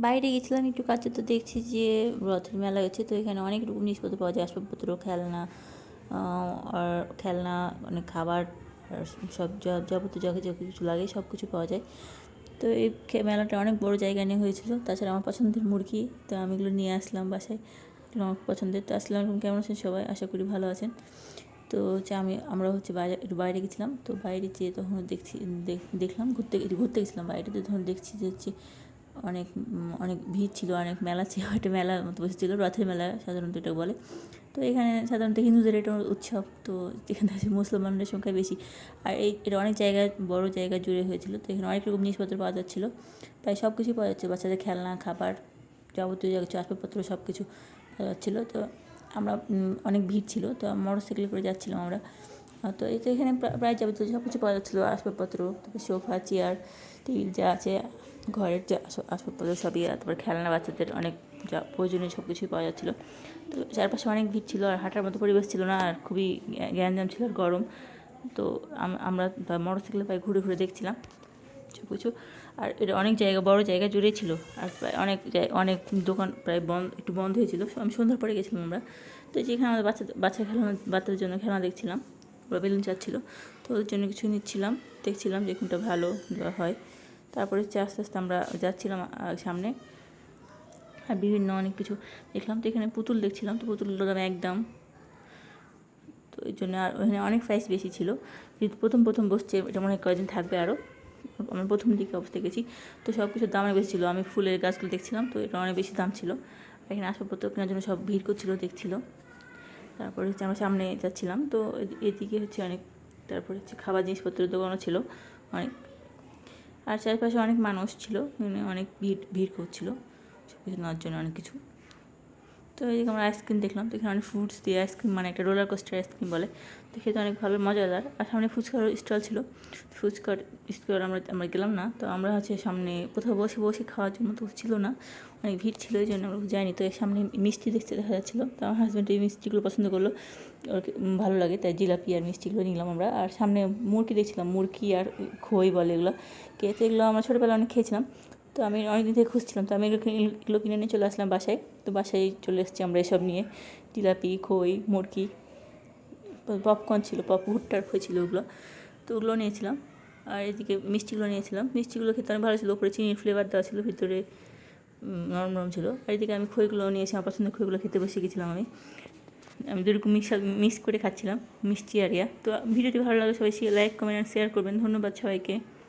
বাইরে গেছিলাম একটু কাছে তো দেখছি যে রথের মেলা হচ্ছে, তো এখানে অনেক রকম জিনিসপত্র পাওয়া যায়, আসবাবপত্র, খেলনা আর খেলনা অনেক খাবার সব যাবতীয় যা যা কিছু লাগে সব কিছু পাওয়া যায়। তো এই মেলাটা অনেক বড় জায়গা নিয়ে হয়েছিল, তাছাড়া আমার পছন্দের মুরগি, তো আমি এগুলো নিয়ে আসলাম বাসায় আমার পছন্দের। তো আসলাম আলাইকুম, কেমন আছেন সবাই? আশা করি ভালো আছেন। তো হচ্ছে আমি, আমরা হচ্ছে বাইরে একটু বাইরে গেছিলাম, তো বাইরে যেয়ে তখন দেখছি, দেখ- দেখলাম, ঘুরতে ঘুরতে গেছিলাম বাইরে, তো তখন দেখছি যে হচ্ছে অনেক অনেক ভিড় ছিল, অনেক মেলা ছিল, একটা মেলার মতো বসেছিল, রথের মেলা সাধারণত এটা বলে। তো এখানে সাধারণত হিন্দুদের এটা উৎসব, তো এখানে আছে মুসলমানদের সংখ্যা বেশি। আর এই, এটা অনেক জায়গায় বড় জায়গা জুড়ে হয়েছিল, তো এখানে অনেক রকম জিনিসপত্র পাওয়া যাচ্ছিল। প্রায় সব কিছুই পাওয়া যাচ্ছে, বাচ্চাদের খেলনা, খাবার যাবতীয় যা কিছু, আসবাবপত্র সব কিছু পাওয়া যাচ্ছিল। তো আমরা অনেক ভিড় ছিল, তো মোটর সাইকেলে করে যাচ্ছিলাম আমরা। তো এই তো এখানে প্রা- প্রায় যাবতীয় সব কিছু পাওয়া যাচ্ছিল, আসবাবপত্র, তারপর সোফা, চেয়ার, টেবিল যা আছে। ঘরের যে আস- আসবাবপত্র সবই, তারপর খেলনা, বাচ্চাদের অনেক যা প্রয়োজনীয় সব কিছুই পাওয়া যাচ্ছিল। তো চারপাশে অনেক ভিড় ছিল আর হাঁটার মতো পরিবেশ ছিল না আর খুবই গ্যা- গ্যাঞ্জাম ছিল আর গরম। তো আম- আমরা মোটর সাইকেলে প্রায় ঘুরে ঘুরে দেখছিলাম সব কিছু আর এটা অনেক জায়গা, বড় জায়গা জুড়ে ছিল আর প্রায় অনেক অনেক দোকান প্রায় বন্ধ, একটু বন্ধ হয়েছিল। আমি সন্ধ্যার পরে গেছিলাম আমরা। তো যেখানে আমাদের বাচ্চা বাচ্চা খেলনা, বাচ্চাদের জন্য খেলনা দেখছিলাম। ওরা বেলুন চাচ্ছিলো তো ওদের জন্য কিছু নিচ্ছিলাম, দেখছিলাম যে কোনটা ভালো হয়। তারপরে হচ্ছে আস্তে আস্তে আমরা যাচ্ছিলাম সামনে। আর বিভিন্ন অনেক কিছু দেখলাম। তো এখানে পুতুল দেখছিলাম। তো পুতুলগুলোর দাম একদম। তো এই জন্য আর ওখানে অনেক প্রাইস বেশি ছিল। যেহেতু প্রথম প্রথম বসছে, এটা মনে হয় কয়েকদিন থাকবে আরও আমি প্রথম দিকে অবস্থায় গেছি তো সব কিছুর দাম অনেক বেশি ছিল। আমি ফুলের গাছগুলো দেখছিলাম। তো এটা অনেক বেশি দাম ছিল। এখানে আসবাবপত্র কেনার জন্য সব ভিড় করছিল, দেখছিল। তারপরে হচ্ছে আমরা সামনে যাচ্ছিলাম। তো এদিকে হচ্ছে অনেক, তারপরে হচ্ছে খাবার জিনিসপত্রের দোকানও ছিল। অনেক আর চারপাশে অনেক মানুষ ছিল মানে অনেক ভিড় ভিড় করছিল। সব কিছু নেওয়ার জন্য অনেক কিছু। তো এদিকে আমরা আইসক্রিম দেখলাম, তো এখানে অনেক ফ্রুটস দিয়ে আইসক্রিম মানে একটা রোলার কোস্টার আইসক্রিম বলে। তো খেতে অনেক ভালো, মজাদার। আর সামনে ফুচকার স্টল ছিল। ফুচকার স্টল আমরা আমরা গেলাম না। তো আমরা হচ্ছে সামনে কোথাও বসে বসে খাওয়ার জন্য তো ছিল না। অনেক ভিড় ছিল, এই জন্য আমরা যাইনি। তো এর সামনে মিষ্টি দেখতে দেখা যাচ্ছিল। তো আমার হাজব্যান্ড এই মিষ্টিগুলো পছন্দ করল। ওর ভালো লাগে, তাই জিলাপি আর মিষ্টিগুলো নিলাম আমরা। আর সামনে মুরগি দেখছিলাম মুরগি আর খই বলে এগুলো। খেতে এগুলো আমরা ছোটোবেলা অনেক খেয়েছিলাম। তো আমি অনেকদিন থেকে খুঁজছিলাম, তো আমি এগুলো কিনে- নিয়ে চলে আসলাম বাসায়। তো বাসায় চলে এসেছি আমরা এসব নিয়ে। জিলাপি খই, মুরগি, পপকর্ন ছিল, পপ, ভুট্টার খই ছিল ওগুলো। তো ওগুলো নিয়েছিলাম। আর এদিকে মিষ্টিগুলো নিয়েছিলাম। মিষ্টিগুলো খেতে অনেক ভালো ছিল, উপরে চিনির ফ্লেভার দেওয়া ছিল, ভিতরে নরম নরম ছিল। আর এদিকে আমি খইগুলো নিয়েছি, আমার পছন্দের খইগুলো খেতে বসে গেছিলাম আমি। আমি দুরকম মিক্স মিক্স করে খাচ্ছিলাম, মিষ্টি আর ইয়া। তো ভিডিওটি ভালো লাগে সবাই লাইক কমেন্ট শেয়ার করবেন। ধন্যবাদ সবাইকে।